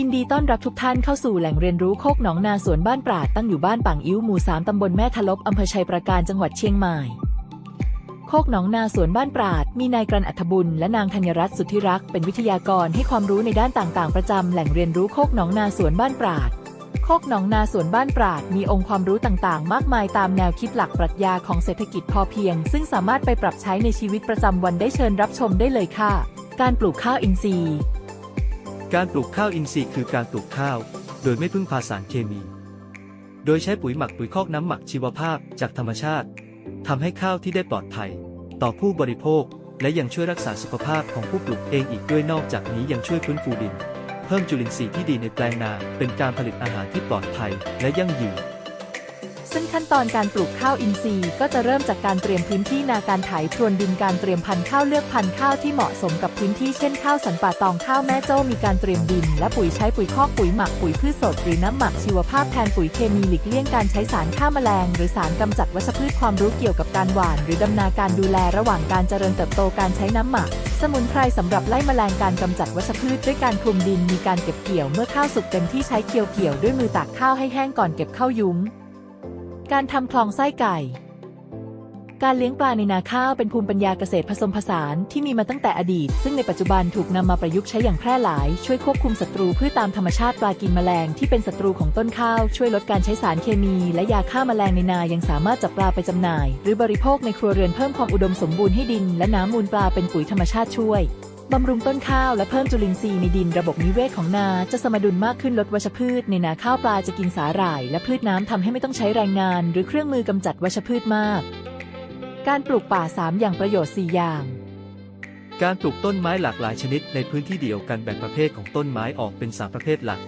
ยินดีต้อนรับทุกท่านเข้าสู่แหล่งเรียนรู้โคกหนองนาสวนบ้านปราดตั้งอยู่บ้านป่างอิ้วหมู่สามตำบลแม่ทะลบอำเภอชัยปราการจังหวัดเชียงใหม่ โคกหนองนาสวนบ้านปราด มีนายกรันอัธบุญและนางธัญรัตน์สุทธิรักษ์เป็นวิทยากรให้ความรู้ในด้านต่างๆ ประจำแหล่งเรียนรู้โคกหนองนาสวนบ้านปราด โคกหนองนาสวนบ้านปราด มีองค์ความรู้ต่างๆ มากมายตามแนวคิดหลักปรัชญาของเศรษฐกิจพอเพียง ซึ่งสามารถไปปรับใช้ในชีวิตประจำวันได้เชิญรับชมได้เลยค่ะ การปลูกข้าวอินทรีย์ การปลูกข้าวอินทรีย์คือการปลูกข้าว โดยไม่พึ่งพาสารเคมี โดยใช้ปุ๋ยหมักปุ๋ยคอกน้ำหมักชีวภาพจากธรรมชาติทำให้ข้าวที่ได้ปลอดภัย ต่อผู้บริโภค และยังช่วยรักษาสุขภาพของผู้ปลูกเองอีกด้วยนอกจากนี้ยังช่วยฟื้นฟูดิน เพิ่มจุลินทรีย์ที่ดีในแปลงนา เป็นการผลิตอาหารที่ปลอดภัย และยั่งยืน ซึ่งขั้นตอนการปลูกข้าวอินทรีย์ก็จะเริ่มจากการเตรียมพื้นที่นาการไถพรวนดินการเตรียมพันธุ์ข้าวเลือกพันธุ์ข้าวที่เหมาะสมกับพื้นที่เช่นข้าวสันป่าตองข้าวแม่โจ้มีการเตรียมดิน และปุ๋ยใช้ปุ๋ยคอกปุ๋ยหมักปุ๋ยพืชสด หรือน้ำหมักชีวภาพแทนปุ๋ยเคมีหลีกเลี่ยงการใช้สารฆ่าแมลง หรือสารกำจัดวัชพืชความรู้เกี่ยวกับการหว่าน หรือดำนาการดูแลระหว่างการเจริญเติบโตการใช้น้ำหมักสมุนไพรสำหรับไล่แมลงการกำจัดวัชพืชด้วยการคลุมดินมีการเก็บเกี่ยวเมื่อข้าวสุกเต็มที่ใช้เกี่ยวเกี่ยวด้วยมือตากข้าวให้แห้งก่อนเก็บเข้ายุ้ง การทำคลองไส้ไก่ การเลี้ยงปลาในนาข้าวเป็นภูมิปัญญาเกษตรผสมผสานที่มีมาตั้งแต่อดีต ซึ่งในปัจจุบันถูกนำมาประยุกต์ใช้อย่างแพร่หลาย ช่วยควบคุมศัตรูพืชตามธรรมชาติปลากินแมลงที่เป็นศัตรูของต้นข้าว ช่วยลดการใช้สารเคมี และยาฆ่าแมลงในนายังสามารถจับปลาไปจำหน่าย หรือบริโภคในครัวเรือนเพิ่มความอุดมสมบูรณ์ให้ดิน และน้ำมูลปลาเป็นปุ๋ยธรรมชาติช่วย บำรุงต้นข้าวและเพิ่มจุลินทรีย์ในดินระบบนิเวศของนาจะสมดุลมากขึ้นลดวัชพืชในนาข้าวปลาจะกินสาหร่าย และพืชน้ำทำให้ไม่ต้องใช้แรงงาน หรือเครื่องมือกำจัดวัชพืชมาก การปลูกป่า 3 อย่างประโยชน์ 4 อย่าง การปลูกต้นไม้หลากหลายชนิดในพื้นที่เดียวกันแบ่งประเภทของต้นไม้ออกเป็น 3 ประเภทหลัก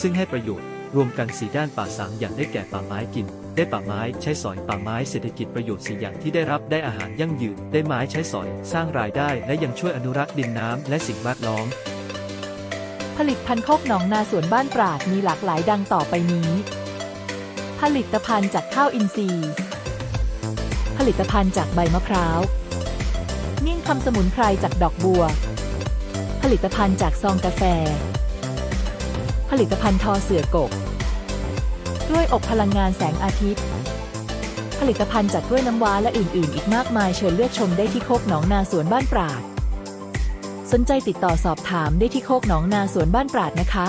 ซึ่งให้ประโยชน์รวมกัน 4 ด้านป่าสามอย่างได้แก่ป่าไม้กิน ได้ป่าไม้ใช้สอยป่าไม้เศรษฐกิจประโยชน์4อย่างที่ได้รับได้อาหารยั่งยืนได้ไม้ใช้สอย สร้างรายได้และยังช่วยอนุรักษ์ดินน้ำและสิ่งแวดล้อม ผลิตภัณฑ์โคกหนองนาสวนบ้านปราดมีหลากหลายดังต่อไปนี้ ผลิตภัณฑ์จากข้าวอินทรีย์ ผลิตภัณฑ์จากใบมะพร้าวเนิ่งคำสมุนไพรจากดอกบัว ผลิตภัณฑ์จากซองกาแฟ ผลิตภัณฑ์ทอเสือกก กล้วยอบพลังงานแสงอาทิตย์ ผลิตภัณฑ์จากกล้วยน้ำว้าและอื่น ๆ อีกมากมายเชิญเลือกชมได้ที่โคกหนองนาสวนบ้านปราด สนใจติดต่อสอบถามได้ที่โคกหนองนาสวนบ้านปราดนะคะ